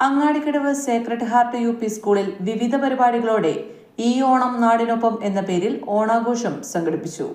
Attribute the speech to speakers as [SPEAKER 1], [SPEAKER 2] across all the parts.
[SPEAKER 1] Angadikkadavu sacred heart U P സ്കൂളിൽ വിവിധ പരിപാടികളോടെ ഈ ഓണം നാടിനൊപ്പം എന്ന പേരിൽ ഓണാഘോഷം സംഘടിപ്പിച്ചു.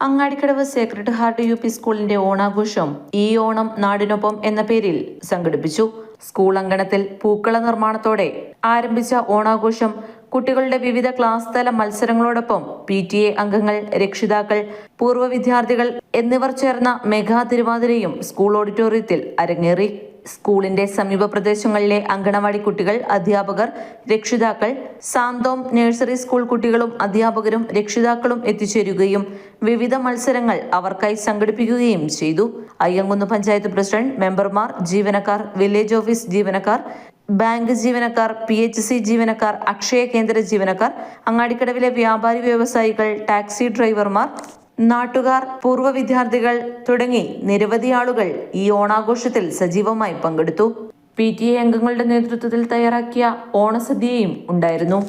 [SPEAKER 1] Angadikkadavu sacred heart U P സ്കൂളിന്റെ ഓണാഘോഷം ഈ ഓണം നാടിനൊപ്പം എന്ന പേരിൽ സംഘടിപ്പിച്ചു. സ്കൂൾ അങ്കണത്തിൽ പൂക്കള നിർമ്മാണത്തോടെ ആരംഭിച്ച ഓണാഘോഷം കുട്ടികളുടെ വിവിധ ക്ലാസ് തല മത്സരങ്ങളോടൊപ്പം പി ടി എ അംഗങ്ങൾ രക്ഷിതാക്കൾ പൂർവ വിദ്യാർത്ഥികൾ എന്നിവർ ചേർന്ന മെഗാ തിരുവാതിരയും സ്കൂൾ ഓഡിറ്റോറിയത്തിൽ അരങ്ങേറി. സ്കൂളിന്റെ സമീപ പ്രദേശങ്ങളിലെ അങ്കണവാടി കുട്ടികൾ അധ്യാപകർ രക്ഷിതാക്കൾ സാന്തോം നഴ്സറി സ്കൂൾ കുട്ടികളും അധ്യാപകരും രക്ഷിതാക്കളും എത്തിച്ചേരുകയും വിവിധ മത്സരങ്ങൾ അവർക്കായി സംഘടിപ്പിക്കുകയും ചെയ്തു. അയ്യങ്കുന്ന് പഞ്ചായത്ത് പ്രസിഡന്റ് മെമ്പർമാർ ജീവനക്കാർ വില്ലേജ് ഓഫീസ് ജീവനക്കാർ ബാങ്ക് ജീവനക്കാർ പി എച്ച് സി ജീവനക്കാർ അക്ഷയ കേന്ദ്ര ജീവനക്കാർ അങ്ങാടിക്കടവിലെ വ്യാപാരി വ്യവസായികൾ ടാക്സി ഡ്രൈവർമാർ നാട്ടുകാർ പൂർവ വിദ്യാർത്ഥികൾ തുടങ്ങി നിരവധി ആളുകൾ ഈ ഓണാഘോഷത്തിൽ സജീവമായി പങ്കെടുത്തു. പി ടി എ അംഗങ്ങളുടെ നേതൃത്വത്തിൽ തയ്യാറാക്കിയ ഓണസദ്യയും ഉണ്ടായിരുന്നു.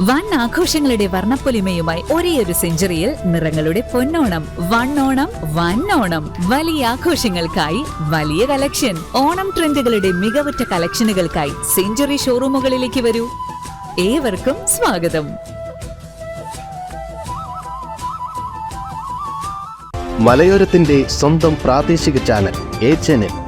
[SPEAKER 2] വൺ ആഘോഷങ്ങളുടെ വർണപ്പൊലിമയുമായി ഒരേയൊരു സെഞ്ചുറിയിൽ നിറങ്ങളുടെ പൊന്നോണം വൺ ഓണം വലിയ ആഘോഷങ്ങൾക്കായി വലിയ കളക്ഷൻ. ഓണം ട്രെൻഡുകളുടെ മികവുറ്റ കളക്ഷനുകൾക്കായി സെഞ്ചുറി ഷോറൂമുകളിലേക്ക് വരൂ. ഏവർക്കും സ്വാഗതം.
[SPEAKER 3] മലയോരത്തിന്റെ സ്വന്തം പ്രാദേശിക ചാനൽ എ ചാനൽ.